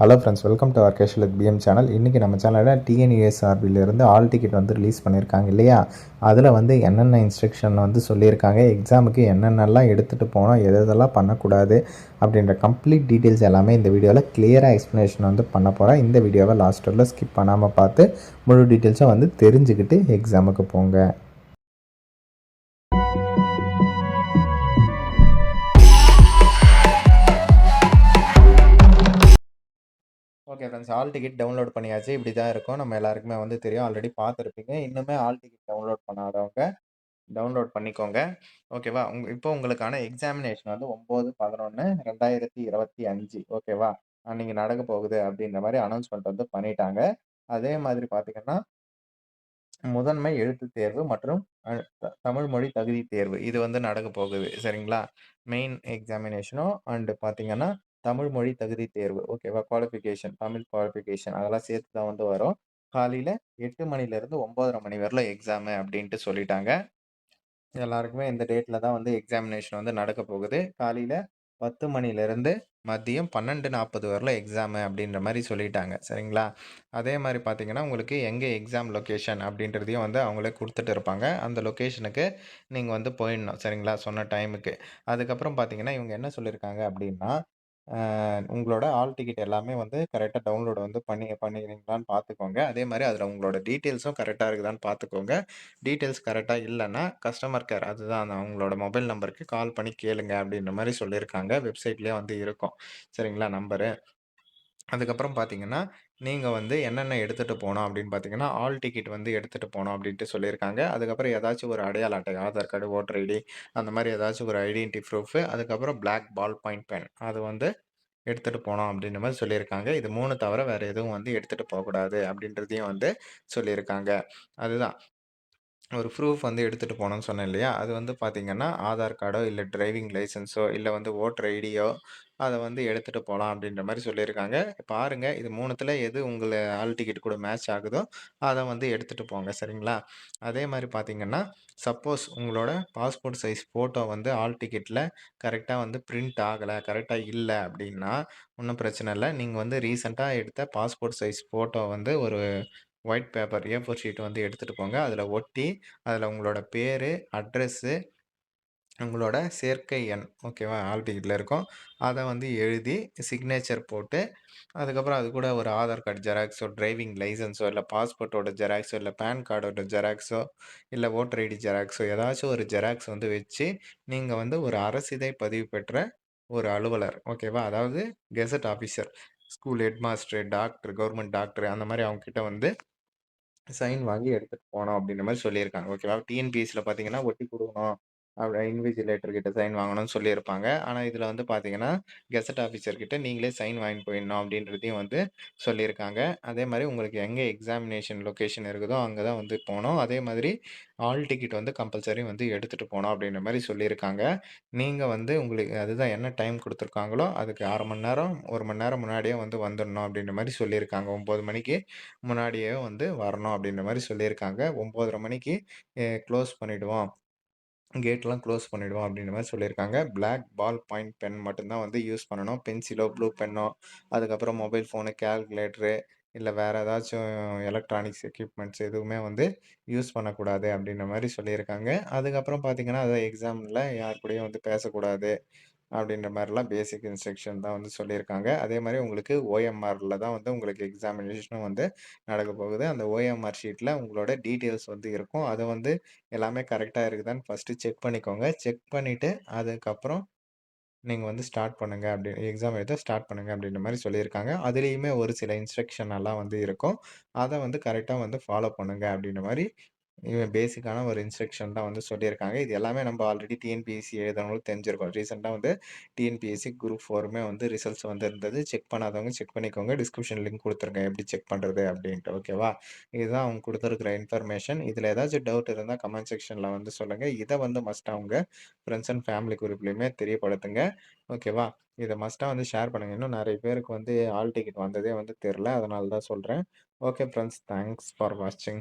Hello friends welcome to ஆர்கேஷல் PM channel இன்றைக்கி நம்ம சேனலில் டிஎன்யூஎஸ்ஆர்பிலேருந்து ஆல் டிக்கெட் வந்து ரிலீஸ் பண்ணியிருக்காங்க இல்லையா? அதில் வந்து என்னென்ன இன்ஸ்ட்ரக்ஷன் வந்து சொல்லியிருக்காங்க எக்ஸாமுக்கு என்னென்னலாம் எடுத்துகிட்டு போனோம் எது எதெல்லாம் பண்ணக்கூடாது அப்படின்ற கம்ப்ளீட் டீட்டெயில்ஸ் எல்லாமே இந்த வீடியோவில் கிளியராக எக்ஸ்ப்ளனேஷன் வந்து பண்ண போகிறேன் இந்த வீடியோவை லாஸ்ட் வரல ஸ்கிப் பண்ணாமல் பார்த்து முழு டீட்டெயில்ஸும் வந்து தெரிஞ்சுக்கிட்டு எக்ஸாமுக்கு போங்க. Okay friends hall ticket download பண்ணியாச்சு. இப்படி தான் இருக்கும். நம்ம எல்லாருக்குமே வந்து தெரியும். ஆல்ரெடி பார்த்துருப்பீங்க. இன்னுமே ஆல் டிக்கெட் டவுன்லோட் பண்ணாதவங்க டவுன்லோட் பண்ணிக்கோங்க. ஓகேவா உங்க இப்போ உங்களுக்கான எக்ஸாமினேஷன் வந்து ஒம்பது பதினொன்று ரெண்டாயிரத்தி இருபத்தி அஞ்சு. ஓகேவா அன்றைக்கி நடக்க போகுது அப்படின்ற மாதிரி அனௌன்ஸ்மெண்ட் வந்து பண்ணிட்டாங்க. அதே மாதிரி பார்த்தீங்கன்னா முதன்மை எழுத்து தேர்வு மற்றும் தமிழ் மொழி தகுதி தேர்வு. இது வந்து நடக்க போகுது. சரிங்களா? மெயின் எக்ஸாமினேஷனும் அண்டு பார்த்தீங்கன்னா தமிழ் மொழி தகுதி தேர்வு. ஓகேவா குவாலிஃபிகேஷன் தமிழ் குவாலிஃபிகேஷன் அதெல்லாம் சேர்த்து தான் வந்து வரும். காலையில் எட்டு மணிலேருந்து ஒம்போதரை மணி வரல எக்ஸாமு அப்படின்ட்டு சொல்லிட்டாங்க. எல்லாருக்குமே இந்த டேட்டில் தான் வந்து எக்ஸாமினேஷன் வந்து நடக்க போகுது. காலையில் பத்து மணிலேருந்து மதியம் பன்னெண்டு நாற்பது வரல எக்ஸாமு அப்படின்ற மாதிரி சொல்லிட்டாங்க. சரிங்களா? அதே மாதிரி பார்த்தீங்கன்னா உங்களுக்கு எங்கே எக்ஸாம் லொக்கேஷன் அப்படின்றதையும் வந்து அவங்களே கொடுத்துட்டு இருப்பாங்க. அந்த லொக்கேஷனுக்கு நீங்கள் வந்து போயிடணும். சரிங்களா? சொன்ன டைமுக்கு அதுக்கப்புறம் பார்த்தீங்கன்னா இவங்க என்ன சொல்லியிருக்காங்க அப்படின்னா உங்களோட ஆல் டிக்கெட் எல்லாமே வந்து கரெக்டாக டவுன்லோட் வந்து பண்ணி பண்ணிக்கிறீங்களான்னு பார்த்துக்கோங்க. அதே மாதிரி அதில் உங்களோட டீட்டெயில்ஸும் கரெக்டாக இருக்குதான்னு பார்த்துக்கோங்க. டீட்டெயில்ஸ் கரெக்டாக இல்லைன்னா கஸ்டமர் கேர் அதுதான் அந்த அவங்களோட மொபைல் நம்பருக்கு கால் பண்ணி கேளுங்க அப்படின்ற மாதிரி சொல்லியிருக்காங்க. வெப்சைட்லேயே வந்து இருக்கும். சரிங்களா நம்பரு? அதுக்கப்புறம் பார்த்தீங்கன்னா நீங்கள் வந்து என்னென்ன எடுத்துகிட்டு போனோம் அப்படின்னு பார்த்தீங்கன்னா ஆல் டிக்கெட் வந்து எடுத்துகிட்டு போனோம் அப்படின்ட்டு சொல்லியிருக்காங்க. அதுக்கப்புறம் ஏதாச்சும் ஒரு அடையாள அட்டை ஆதார் கார்டு ஓட்டர் ஐடி அந்த மாதிரி ஏதாச்சும் ஒரு ஐடென்டி ப்ரூஃபு அதுக்கப்புறம் பிளாக் பால் பாயிண்ட் பென் அது வந்து எடுத்துகிட்டு போனோம் அப்படின்ற மாதிரி சொல்லியிருக்காங்க. இது மூணு தவிர வேறு எதுவும் வந்து எடுத்துகிட்டு போகக்கூடாது அப்படின்றதையும் வந்து சொல்லியிருக்காங்க. அதுதான். ஒரு ப்ரூஃப் வந்து எடுத்துகிட்டு போனோம்னு சொன்னேன் இல்லையா? அது வந்து பார்த்தீங்கன்னா ஆதார் கார்டோ இல்லை டிரைவிங் லைசன்ஸோ இல்லை வந்து ஓட்டர் ஐடியோ அதை வந்து எடுத்துகிட்டு போகலாம் அப்படின்ற மாதிரி சொல்லியிருக்காங்க. பாருங்கள் இது மூணுத்தில் எது உங்களை ஆல் டிக்கெட் கூட மேட்ச் ஆகுதோ அதை வந்து எடுத்துகிட்டு போங்க சரிங்களா? அதே மாதிரி பார்த்தீங்கன்னா சப்போஸ் உங்களோட பாஸ்போர்ட் சைஸ் ஃபோட்டோ வந்து ஆல் டிக்கெட்டில் கரெக்டாக வந்து பிரிண்ட் ஆகலை கரெக்டாக இல்லை அப்படின்னா ஒன்றும் பிரச்சனை இல்லை. நீங்கள் வந்து ரீசெண்டாக எடுத்த பாஸ்போர்ட் சைஸ் ஃபோட்டோ வந்து ஒரு white paper A four sheet வந்து எடுத்துகிட்டு போங்க. அதில் ஒட்டி அதில் உங்களோட பேர் அட்ரெஸ்ஸு உங்களோட சேர்க்கை எண் ஓகேவா ஆல்டிகிட்டில் இருக்கும். அதை வந்து எழுதி சிக்னேச்சர் போட்டு அதுக்கப்புறம் அது கூட ஒரு ஆதார் கார்டு ஜெராக்ஸோ டிரைவிங் லைசன்ஸோ இல்லை பாஸ்போர்ட்டோட ஜெராக்ஸோ இல்லை பேன் கார்டோட ஜெராக்ஸோ இல்லை ஓட்டர் ஐடி ஜெராக்ஸோ ஏதாச்சும் ஒரு ஜெராக்ஸ் வந்து வச்சு நீங்கள் வந்து ஒரு அரசிதை பதிவு பெற்ற ஒரு அலுவலர் ஓகேவா அதாவது gazette officer. School head master doctor government doctor அந்த மாதிரி அவங்க கிட்ட வந்து சைன் வாங்கி எடுத்துகிட்டு போனோம் அப்படின்ற மாதிரி சொல்லியிருக்காங்க. ஓகேவா? டிஎன்பிஎஸ்சியில் பார்த்தீங்கன்னா ஒட்டி கொடுக்கணும். அப்படி இன்விஜிலேட்டர் கிட்ட சைன் வாங்கணும்னு சொல்லியிருப்பாங்க. ஆனால் இதில் வந்து பார்த்தீங்கன்னா கெசட் ஆஃபீஸர் கிட்ட நீங்களே சைன் வாங்கி போயிடணும் அப்படின்றதையும் வந்து சொல்லியிருக்காங்க. அதே மாதிரி உங்களுக்கு எங்கே எக்ஸாமினேஷன் லொக்கேஷன் இருக்குதோ அங்கே தான் வந்து போகணும். அதே மாதிரி ஆல் டிக்கெட் வந்து கம்பல்சரி வந்து எடுத்துகிட்டு போகணும் அப்படின்ற மாதிரி சொல்லியிருக்காங்க. நீங்கள் வந்து உங்களுக்கு அதுதான் என்ன டைம் கொடுத்துருக்காங்களோ அதுக்கு அரை மணி நேரம் ஒரு மணி நேரம் முன்னாடியே வந்து வந்துடணும் அப்படின்ற மாதிரி சொல்லியிருக்காங்க. ஒம்பது மணிக்கு முன்னாடியே வந்து வரணும் அப்படின்ற மாதிரி சொல்லியிருக்காங்க. ஒம்போதரை மணிக்கு க்ளோஸ் பண்ணிவிடுவோம் கேட்லாம் க்ளோஸ் பண்ணிவிடுவோம் அப்படின்ற மாதிரி சொல்லியிருக்காங்க. பிளாக் பால் பாயிண்ட் பென் மட்டும்தான் வந்து யூஸ் பண்ணணும். பென்சிலோ ப்ளூ பென்னோ அதுக்கப்புறம் மொபைல் ஃபோனு கேல்குலேட்டரு இல்லை வேறு ஏதாச்சும் எலக்ட்ரானிக்ஸ் எக்யூப்மெண்ட்ஸ் எதுவுமே வந்து யூஸ் பண்ணக்கூடாது அப்படின்ற மாதிரி சொல்லியிருக்காங்க. அதுக்கப்புறம் பார்த்தீங்கன்னா அது எக்ஸாமில் யார் கூடயும் வந்து பேசக்கூடாது. அப்படின்ற மாதிரிலாம் பேசிக் இன்ஸ்ட்ரக்ஷன் தான் வந்து சொல்லியிருக்காங்க. அதே மாதிரி உங்களுக்கு ஓஎம்ஆரில் தான் வந்து உங்களுக்கு எக்ஸாமினேஷனும் வந்து நடக்க போகுது. அந்த ஓஎம்ஆர் ஷீட்டில் உங்களோட டீட்டெயில்ஸ் வந்து இருக்கும். அதை வந்து எல்லாமே கரெக்டாக இருக்குதான்னு ஃபஸ்ட்டு செக் பண்ணிக்கோங்க. செக் பண்ணிவிட்டு அதுக்கப்புறம் நீங்கள் வந்து ஸ்டார்ட் பண்ணுங்க அப்படி எக்ஸாம் எழுத ஸ்டார்ட் பண்ணுங்கள் அப்படின்ற மாதிரி சொல்லியிருக்காங்க. அதுலேயுமே ஒரு சில இன்ஸ்ட்ரக்ஷன் எல்லாம் வந்து இருக்கும். அதை வந்து கரெக்டாக வந்து ஃபாலோ பண்ணுங்கள் அப்படின்ற மாதிரி இவன் பேசிக்கான ஒரு இன்ஸ்ட்ரக்ஷன் தான் வந்து சொல்லியிருக்காங்க. இது எல்லாமே நம்ம ஆல்ரெடி டிஎன்பிஎஸ்சி எழுதணும்னு தெரிஞ்சிருக்கும். ரீசெண்டாக வந்து டிஎன்பிஎஸ்சி குரூப் ஃபோருமே வந்து ரிசல்ட்ஸ் வந்து இருந்தது செக் பண்ணாதவங்க செக் பண்ணிக்கோங்க. டிஸ்கிரிப்ஷன் லிங்க் கொடுத்துருங்க. எப்படி செக் பண்ணுறது அப்படின்ட்டு. ஓகேவா இதுதான் அவங்க கொடுத்துருக்குற இன்ஃபர்மேஷன் இதில் ஏதாச்சும் டவுட் இருந்தால் கமெண்ட் செக்ஷனில் வந்து சொல்லுங்கள் இதை வந்து மஸ்ட் அவங்க ஃப்ரெண்ட்ஸ் அண்ட் ஃபேமிலி குரூப்லேயுமே தெரியப்படுத்துங்க. ஓகேவா இதை மஸ்ட்டாக வந்து ஷேர் பண்ணுங்கள் இன்னும் நிறைய பேருக்கு வந்து ஆல் டிக்கெட் வந்ததே வந்து தெரில அதனால தான் சொல்கிறேன் ஓகே ஃப்ரெண்ட்ஸ் தேங்க்ஸ் ஃபார் வாட்சிங்